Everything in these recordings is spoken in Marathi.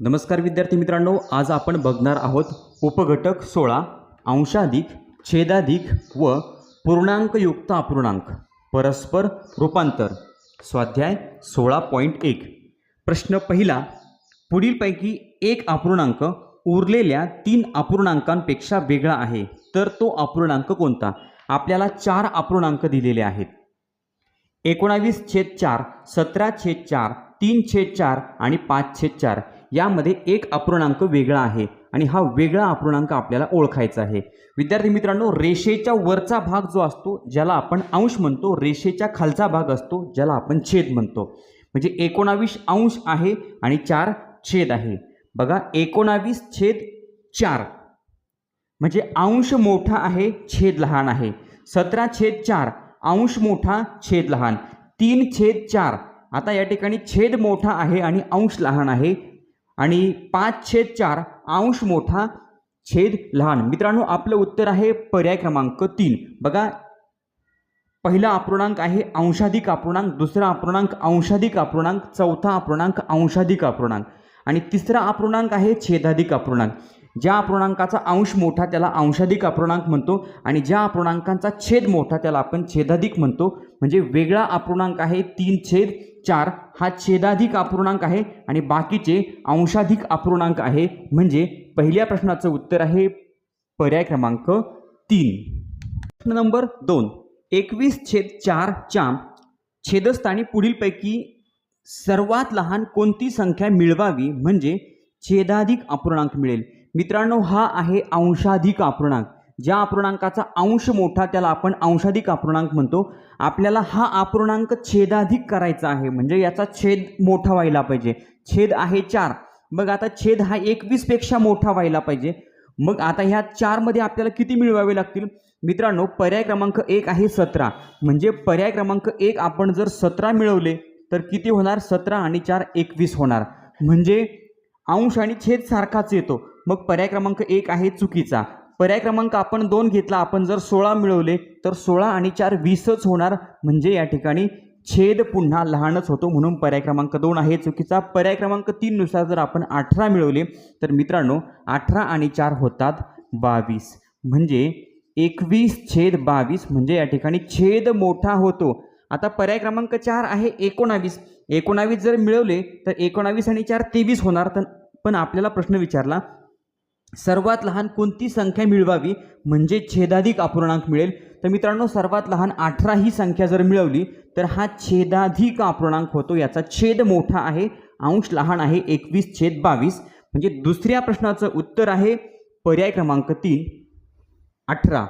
नमस्कार विद्यार्थी मित्रांनो आज आपण बघणार आहोत उपघटक सोळा अंशाधिक छेदाधिक व पूर्णांकयुक्त अपूर्णांक परस्पर रूपांतर स्वाध्याय सोळा पॉईंट एक. प्रश्न पहिला पुढीलपैकी एक अपूर्णांक उरलेल्या तीन अपूर्णांकांपेक्षा वेगळा आहे तर तो अपूर्णांक कोणता? आपल्याला चार अपूर्णांक दिलेले आहेत. एकोणावीस छेद चार सतरा छेद चार तीन छेद चार आणि पाच छेद चार. यामध्ये एक अपूर्णांक वेगळा आहे आणि हा वेगळा अपूर्णांक आपल्याला ओळखायचा आहे. विद्यार्थी मित्रांनो रेषेच्या वरचा भाग जो असतो ज्याला आपण अंश म्हणतो रेषेच्या खालचा भाग असतो ज्याला आपण छेद म्हणतो. म्हणजे एकोणावीस अंश आहे आणि चार छेद आहे. बघा एकोणावीस छेद चार. म्हणजे अंश मोठा आहे छेद लहान आहे. सतरा छेद चार अंश मोठा छेद लहान. तीन छेद चार. आता या ठिकाणी छेद मोठा आहे आणि अंश लहान आहे. आणि पाच छेद चार अंश मोठा छेद लहान. मित्रांनो आपलं उत्तर आहे पर्याय क्रमांक तीन. बघा पहिला अपूर्णांक आहे अंशाधिक अपूर्णांक दुसरा अपूर्णांक अंशाधिक अपूर्णांक चौथा अपूर्णांक अंशाधिक अपूर्णांक आणि तिसरा अपूर्णांक आहे छेदाधिक अपूर्णांक. ज्या अपूर्णांकाचा अंश मोठा त्याला अंशाधिक अपूर्णांक म्हणतो आणि ज्या अपूर्णांकांचा छेद मोठा त्याला आपण छेदाधिक म्हणतो. म्हणजे वेगळा अपूर्णांक आहे तीन छेद चार हा छेदाधिक अपूर्णांक आहे आणि बाकीचे अंशाधिक अपूर्णांक आहे. म्हणजे पहिल्या प्रश्नाचं उत्तर आहे पर्याय क्रमांक तीन. प्रश्न नंबर दोन. एकवीस छेद चारच्या छेदस्थानी पुढीलपैकी सर्वात लहान कोणती संख्या मिळवावी? म्हणजे छेदाधिक अपूर्णांक मिळेल. मित्रांनो हा आहे अंशाधिक अपूर्णांक ज्या अपूर्णांकाचा अंश मोठा त्याला आपण अंशाधिक अपूर्णांक म्हणतो. आपल्याला हा अपूर्णांक छेदाधिक करायचा आहे. म्हणजे याचा छेद मोठा व्हायला पाहिजे. छेद आहे चार. मग आता छेद हा एकवीसपेक्षा मोठा व्हायला पाहिजे. मग आता ह्या चारमध्ये आपल्याला किती मिळवावे लागतील? मित्रांनो पर्याय क्रमांक एक आहे सतरा. म्हणजे पर्याय क्रमांक एक आपण जर सतरा मिळवले तर किती होणार? सतरा आणि चार एकवीस होणार. म्हणजे अंश आणि छेद सारखाच येतो. मग पर्याय क्रमांक एक आहे चुकीचा. पर्याय क्रमांक आपण दोन घेतला आपण जर सोळा मिळवले तर सोळा आणि चार वीसच होणार. म्हणजे या ठिकाणी छेद पुन्हा लहानच होतो म्हणून पर्याय क्रमांक दोन आहे चुकीचा. पर्याय क्रमांक तीननुसार जर आपण अठरा मिळवले तर मित्रांनो अठरा आणि चार होतात बावीस. म्हणजे एकवीस छेद बावीस म्हणजे या ठिकाणी छेद मोठा होतो. आता पर्याय क्रमांक चार आहे एकोणावीस. एकोणावीस जर मिळवले तर एकोणावीस आणि चार तेवीस होणार. तर पण आपल्याला प्रश्न विचारला सर्वात लहान कोणती संख्या मिळवावी? म्हणजे छेदाधिक अपूर्णांक मिळेल. तर मित्रांनो सर्वात लहान अठरा ही संख्या जर मिळवली तर हा छेदाधिक अपूर्णांक होतो. याचा छेद मोठा आहे. अंश लहान आहे एकवीस छेद बावीस. म्हणजे दुसऱ्या प्रश्नाचं उत्तर आहे पर्याय क्रमांक तीन अठरा.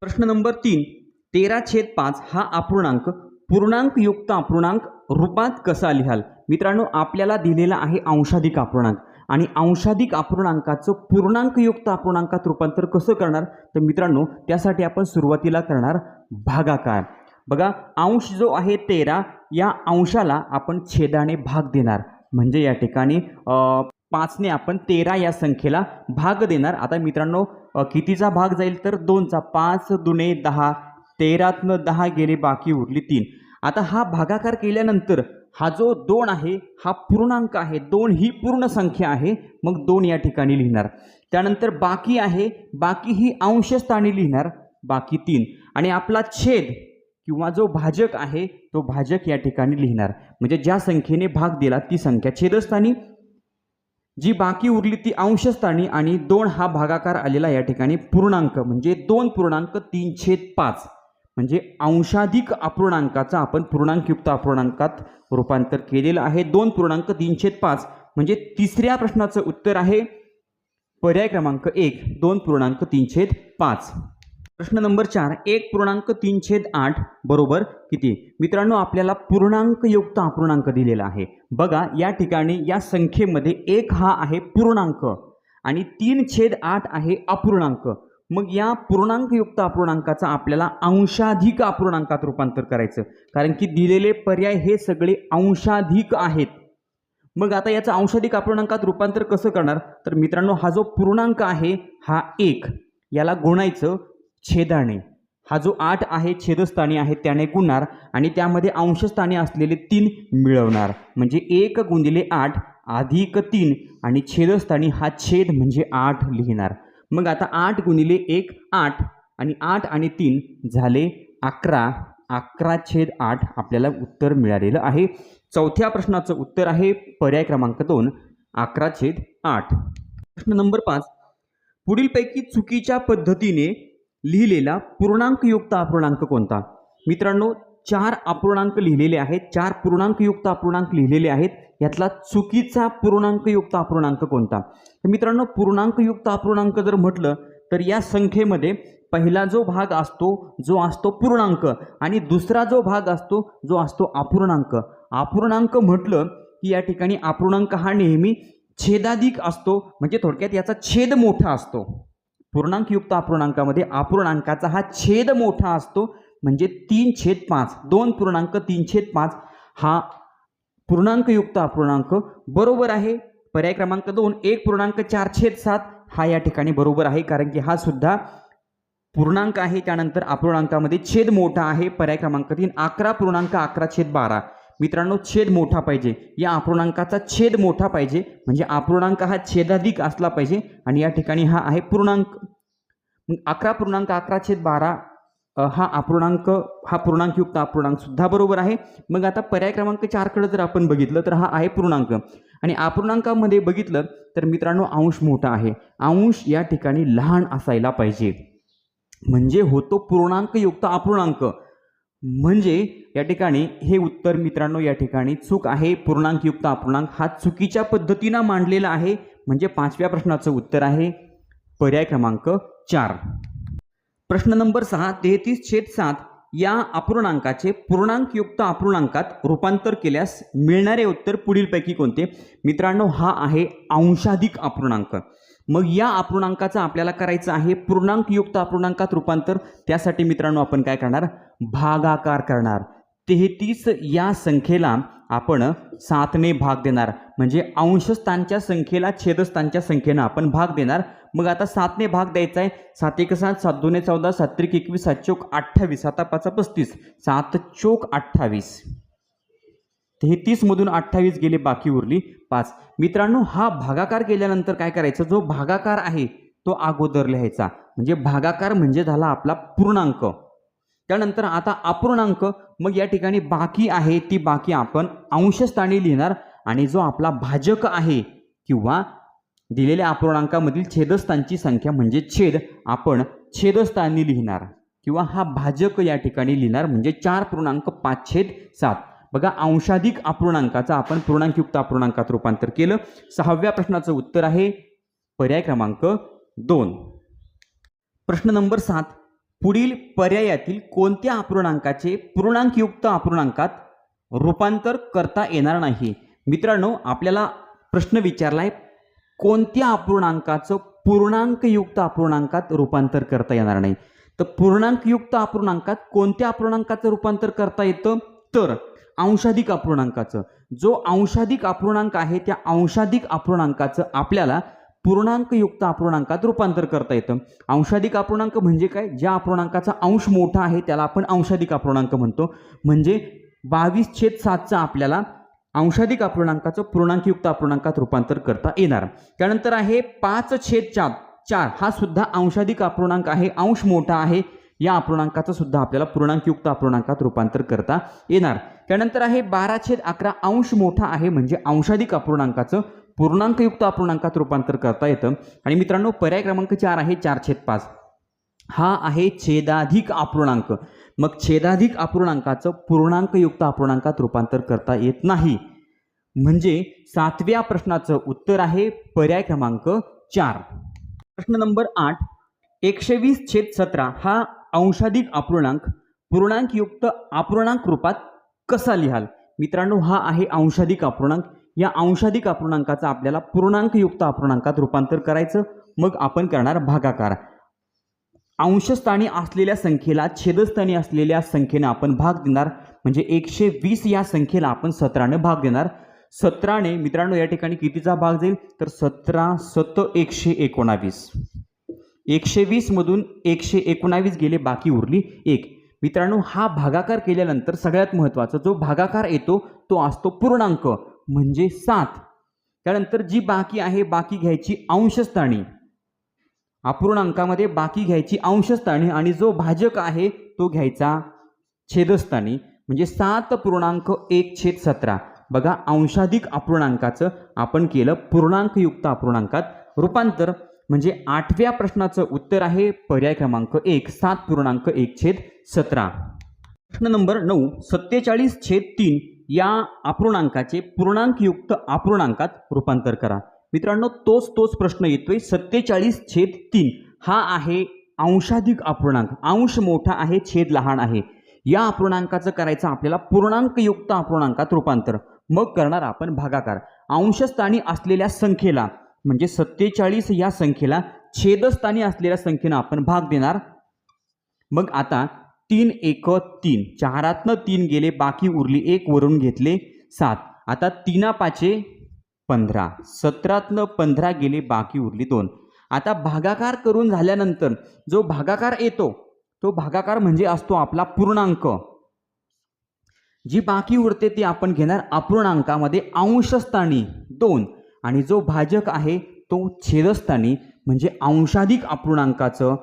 प्रश्न नंबर तीन तेरा छेद पाच हा अपूर्णांक. पूर्णांकयुक्त अपूर्णांक रूपात कसा लिहाल? मित्रांनो आपल्याला दिलेला आहे अंशाधिक अपूर्णांक. आणि अंशाधिक अपूर्णांकाचं पूर्णांकयुक्त अपूर्णांकात रूपांतर कसं करणार? तर मित्रांनो त्यासाठी आपण सुरुवातीला करणार भागाकार. बघा अंश जो आहे तेरा या अंशाला आपण छेदाने भाग देणार. म्हणजे या ठिकाणी पाचने आपण तेरा या संख्येला भाग देणार. आता मित्रांनो कितीचा भाग जाईल तर दोनचा. पाच दुने दहा तेरातनं दहा गेले बाकी उरली तीन. आता हा भागाकार केल्यानंतर हा जो दोन आहे हा पूर्णांक आहे दोन ही पूर्ण संख्या आहे मग दोन या ठिकाणी लिहिणार. त्यानंतर बाकी आहे बाकी ही अंशस्थानी लिहिणार बाकी तीन. आणि आपला छेद किंवा जो भाजक आहे तो भाजक या ठिकाणी लिहिणार. म्हणजे ज्या संख्येने भाग दिला ती संख्या छेदस्थानी. जी बाकी उरली ती अंशस्थानी आणि दोन हा भागाकार आलेला या ठिकाणी पूर्णांक. म्हणजे दोन पूर्णांक तीन छेद पाच. म्हणजे अंशाधिक अपूर्णांकाचा आपण पूर्णांकयुक्त अपूर्णांकात रूपांतर केलेलं आहे. दोन पूर्णांक तीनशे पाच म्हणजे तिसऱ्या प्रश्नाचं उत्तर आहे. पर्याय क्रमांक एक दोन पूर्णांक तीन छेद पाच. प्रश्न नंबर चार एक पूर्णांक तीन छेद आठ बरोबर किती? मित्रांनो आपल्याला पूर्णांकयुक्त अपूर्णांक दिलेला आहे. बघा या ठिकाणी या संख्येमध्ये एक हा आहे पूर्णांक आणि तीन छेद आठ आहे अपूर्णांक. मग या पूर्णांकयुक्त अपूर्णांकाचा आपल्याला अंशाधिक अपूर्णांकात रूपांतर करायचं. कारण की दिलेले पर्याय हे सगळे अंशाधिक आहेत. मग आता याचं अंशाधिक अपूर्णांकात रूपांतर कसं करणार? तर मित्रांनो हा जो पूर्णांक आहे हा एक. याला गुणायचं छेदाने. हा जो आठ आहे छेदस्थानी आहे त्याने गुणणार आणि त्यामध्ये अंशस्थानी असलेले तीन मिळवणार. म्हणजे एक गुणिले आठ अधिक तीन आणि छेदस्थानी हा छेद म्हणजे आठ लिहिणार. मग आता आठ गुणिले एक आठ. आणि आठ आणि तीन झाले अकरा. अकरा छेद आठ आपल्याला उत्तर मिळालेलं आहे. चौथ्या प्रश्नाचं उत्तर आहे पर्याय क्रमांक दोन अकरा छेद आठ. प्रश्न नंबर पाच. पुढीलपैकी चुकीच्या पद्धतीने लिहिलेला पूर्णांकयुक्त अपूर्णांक कोणता? मित्रांनो चार अपूर्णांक लिहिलेले आहेत. चार पूर्णांकयुक्त अपूर्णांक लिहिलेले आहेत. यातला चुकीचा पूर्णांकयुक्त अपूर्णांक कोणता? तर मित्रांनो पूर्णांकयुक्त अपूर्णांक जर म्हटलं तर या संख्येमध्ये पहिला जो भाग असतो जो असतो पूर्णांक आणि दुसरा जो भाग असतो जो असतो अपूर्णांक. अपूर्णांक म्हटलं की या ठिकाणी अपूर्णांक हा नेहमी छेदाधिक असतो म्हणजे थोडक्यात याचा छेद मोठा असतो. पूर्णांकयुक्त अपूर्णांकामध्ये अपूर्णांकाचा हा छेद मोठा असतो म्हणजे तीन छेद पाच. दोन पूर्णांक तीन छेद पाच हा पूर्णांकयुक्त अपूर्णांक बरोबर आहे. पर्याय क्रमांक दोन एक पूर्णांक चार छेद सात हा या ठिकाणी बरोबर आहे. कारण की हा सुद्धा पूर्णांक आहे. त्यानंतर अपूर्णांकामध्ये छेद मोठा आहे. पर्याय क्रमांक तीन अकरा पूर्णांक अकरा छेद बारा. मित्रांनो छेद मोठा पाहिजे. या अपूर्णांकाचा छेद मोठा पाहिजे. म्हणजे अपूर्णांक हा छेदाधिक असला पाहिजे. आणि या ठिकाणी हा आहे पूर्णांक. अकरा पूर्णांक अकरा छेद बारा हा अपूर्णांक हा पूर्णांकयुक्त अपूर्णांक सुद्धा बरोबर आहे. मग आता पर्याय क्रमांक चारकडे जर आपण बघितलं तर हा आहे पूर्णांक. आणि अपूर्णांकामध्ये बघितलं तर मित्रांनो अंश मोठा आहे. अंश या ठिकाणी लहान असायला पाहिजे. म्हणजे होतो पूर्णांकयुक्त अपूर्णांक. म्हणजे या ठिकाणी हे उत्तर मित्रांनो या ठिकाणी चूक आहे. पूर्णांकयुक्त अपूर्णांक हा चुकीच्या पद्धतीनं मांडलेला आहे. म्हणजे पाचव्या प्रश्नाचं उत्तर आहे. पर्याय क्रमांक चार. प्रश्न नंबर सहा तेहतीस छेद सात या अपूर्णांकाचे पूर्णांकयुक्त अपूर्णांकात रूपांतर केल्यास मिळणारे उत्तर पुढीलपैकी कोणते? मित्रांनो हा आहे अंशाधिक अपूर्णांक. मग या अपूर्णांकाचं आपल्याला करायचं आहे पूर्णांकयुक्त अपूर्णांकात रूपांतर. त्यासाठी मित्रांनो आपण काय करणार? भागाकार करणार. तेहतीस या संख्येला आपण सातने भाग देणार. म्हणजे अंशस्थानच्या संख्येला छेदस्थानच्या संख्येनं आपण भाग देणार. मग आता सातने भाग द्यायचा आहे. सात एक सात सात दोन चौदा सात त्रिक एकवीस सात चोक अठ्ठावीस साता पाचा पस्तीस सात चोक अठ्ठावीस. तेहतीसमधून अठ्ठावीस गेले बाकी उरली पाच. मित्रांनो हा भागाकार केल्यानंतर काय करायचं? जो भागाकार आहे तो अगोदर लिहायचा. म्हणजे भागाकार म्हणजे झाला आपला पूर्णांक. त्यानंतर आता अपूर्णांक मग या ठिकाणी बाकी आहे ती बाकी आपण अंशस्थानी लिहिणार. आणि जो आपला भाजक आहे किंवा दिलेल्या अपूर्णांकामधील छेदस्थांची संख्या म्हणजे छेद. आपण छेदस्थानी लिहिणार किंवा हा भाजक या ठिकाणी लिहिणार म्हणजे चार पूर्णांक पाच छेद सात. बघा अंशाधिक अपूर्णांकाचं आपण पूर्णांकयुक्त अपूर्णांकात रूपांतर केलं. सहाव्या प्रश्नाचं उत्तर आहे पर्याय क्रमांक दोन. प्रश्न नंबर सात. पुढील पर्यायातील कोणत्या अपूर्णांकाचे पूर्णांकयुक्त अपूर्णांकात रूपांतर करता येणार नाही? मित्रांनो आपल्याला प्रश्न विचारलाय कोणत्या अपूर्णांकाचं पूर्णांकयुक्त अपूर्णांकात रूपांतर करता येणार नाही? तर पूर्णांकयुक्त अपूर्णांकात कोणत्या अपूर्णांकाचं रूपांतर करता येतं? तर अंशाधिक अपूर्णांकाचं. जो अंशाधिक अपूर्णांक आहे त्या अंशाधिक अपूर्णांकाचं आपल्याला पूर्णांकयुक्त अपूर्णांकात रूपांतर करता येतं. अंशाधिक अपूर्णांक म्हणजे काय? ज्या अपूर्णांकाचा अंश मोठा आहे त्याला आपण अंशाधिक अपूर्णांक म्हणतो. म्हणजे बावीस छेद सातचा आपल्याला अंशाधिक अपूर्णांकाचं पूर्णांकयुक्त अपूर्णांकात रूपांतर करता येणार. त्यानंतर आहे पाच छेद चार. चार हा सुद्धा अंशाधिक अपूर्णांक आहे. अंश मोठा आहे. या अपूर्णांकाचं सुद्धा आपल्याला पूर्णांकयुक्त अपूर्णांकात रूपांतर करता येणार. त्यानंतर आहे बारा छेद अकरा. अंश मोठा आहे म्हणजे अंशाधिक अपूर्णांकाचं पूर्णांकयुक्त अपूर्णांकात रूपांतर करता येतं. आणि मित्रांनो पर्याय क्रमांक चार आहे. चार छेद पाच. हा आहे छेदाधिक अपूर्णांक. मग छेदाधिक अपूर्णांकाचं पूर्णांकयुक्त अपूर्णांकात रूपांतर करता येत नाही. म्हणजे सातव्या प्रश्नाचं उत्तर आहे पर्याय क्रमांक चार. प्रश्न नंबर आठ. एकशे वीस छेद सतरा हा अंशाधिक अपूर्णांक पूर्णांकयुक्त अपूर्णांक रूपात कसा लिहाल? मित्रांनो हा आहे अंशाधिक अपूर्णांक. या अंशाधिक अपूर्णांकाचा आपल्याला पूर्णांकयुक्त अपूर्णांकात रूपांतर करायचं. मग आपण करणार भागाकार. अंशस्थानी असलेल्या संख्येला छेदस्थानी असलेल्या संख्येनं आपण भाग देणार. म्हणजे एकशे वीस या संख्येला आपण सतराने भाग देणार. सतराने मित्रांनो या ठिकाणी कितीचा भाग जाईल? तर सतरा सत एकशे एकोणावीस. एकशे वीसमधून एकशे एकोणावीस गेले बाकी उरली एक. मित्रांनो हा भागाकार केल्यानंतर सगळ्यात महत्त्वाचा जो भागाकार येतो तो असतो पूर्णांक म्हणजे सात. त्यानंतर जी बाकी आहे बाकी घ्यायची अंशस्थानी. अपूर्णांकामध्ये बाकी घ्यायची अंशस्थानी आणि जो भाजक आहे तो घ्यायचा छेदस्थानी. म्हणजे सात पूर्णांक एक छेद सतरा. बघा अंशाधिक अपूर्णांकाचं आपण केलं पूर्णांकयुक्त अपूर्णांकात रूपांतर. म्हणजे आठव्या प्रश्नाचं उत्तर आहे पर्याय क्रमांक एक सात पूर्णांक एक छेद सतरा. प्रश्न नंबर नऊ सत्तेचाळीस छेद तीन या अपूर्णांकाचे पूर्णांकयुक्त अपूर्णांकात रूपांतर करा. मित्रांनो तोच तोच प्रश्न येतोय. सत्तेचाळीस छेद तीन. हा आहे अंशाधिक अपूर्णांक. अंश मोठा आहे छेद लहान आहे. या अपूर्णांकाचं करायचं आपल्याला पूर्णांकयुक्त अपूर्णांकात रूपांतर. मग करणार आपण भागाकार. अंशस्थानी असलेल्या संख्येला म्हणजे सत्तेचाळीस या संख्येला छेदस्थानी असलेल्या संख्येनं आपण भाग देणार. मग आता तीन एक तीन. चारातनं तीन गेले बाकी उरली एक वरून घेतले सात. आता तीना पाचे पंधरा. सतरातनं पंधरा गेली बाकी उरली दोन. आता भागाकार करून झाल्यानंतर जो भागाकार येतो तो भागाकार म्हणजे असतो आपला पूर्णांक. जी बाकी उरते ती आपण घेणार अपूर्णांकामध्ये अंशस्थानी दोन. आणि जो भाजक आहे तो छेदस्थानी म्हणजे अंशाधिक अपूर्णांकाचं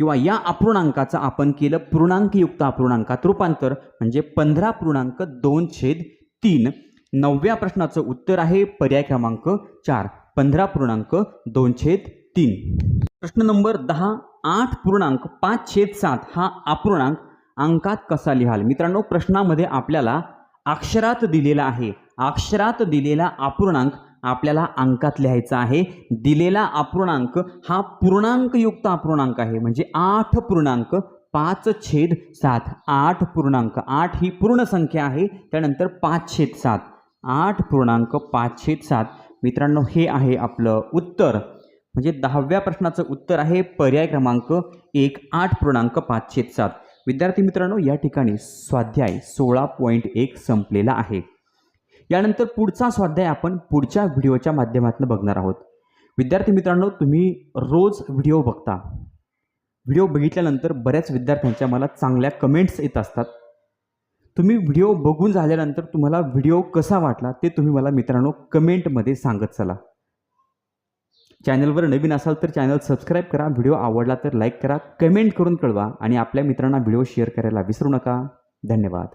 किंवा या अपूर्णांकाचं आपण केलं पूर्णांकयुक्त अपूर्णांकात रूपांतर म्हणजे पंधरा पूर्णांक दोन छेद तीन. नवव्या प्रश्नाचं उत्तर आहे पर्याय क्रमांक चार पंधरा पूर्णांक दोन छेद तीन. प्रश्न नंबर दहा आठ पूर्णांक पाच छेद सात हा अपूर्णांक अंकात कसा लिहाल? मित्रांनो प्रश्नामध्ये आपल्याला अक्षरात दिलेला आहे. अक्षरात दिलेला अपूर्णांक आपल्याला अंकात लिहायचा आहे. दिलेला अपूर्णांक हा पूर्णांकयुक्त अपूर्णांक आहे. म्हणजे आठ पूर्णांक पाच छेद सात. आठ पूर्णांक. आठ ही पूर्ण संख्या आहे. त्यानंतर पाच छेद सात. आठ पूर्णांक पाचशे सात. मित्रांनो हे आहे आपलं उत्तर. म्हणजे दहाव्या प्रश्नाचं उत्तर आहे पर्याय क्रमांक एक आठ पूर्णांक पाचशे सात. विद्यार्थी मित्रांनो या ठिकाणी स्वाध्याय सोळा पॉईंट एक संपलेला आहे. यानंतर पुढचा स्वाध्याय आपण पुढच्या व्हिडिओच्या माध्यमातून बघणार आहोत. विद्यार्थी मित्रांनो तुम्ही रोज व्हिडिओ बघता. व्हिडिओ बघितल्यानंतर बऱ्याच विद्यार्थ्यांच्या मला चांगल्या कमेंट्स येत असतात. तुम्ही व्हिडिओ बघून झाल्यानंतर तुम्हाला व्हिडिओ कसा वाटला ते तुम्ही मला मित्रांनो कमेंटमध्ये सांगत चला. चॅनलवर नवीन असाल तर चॅनल सबस्क्राईब करा व्हिडिओ आवडला तर लाईक करा कमेंट करून कळवा आणि आपल्या मित्रांना व्हिडिओ शेअर करायला विसरू नका. धन्यवाद.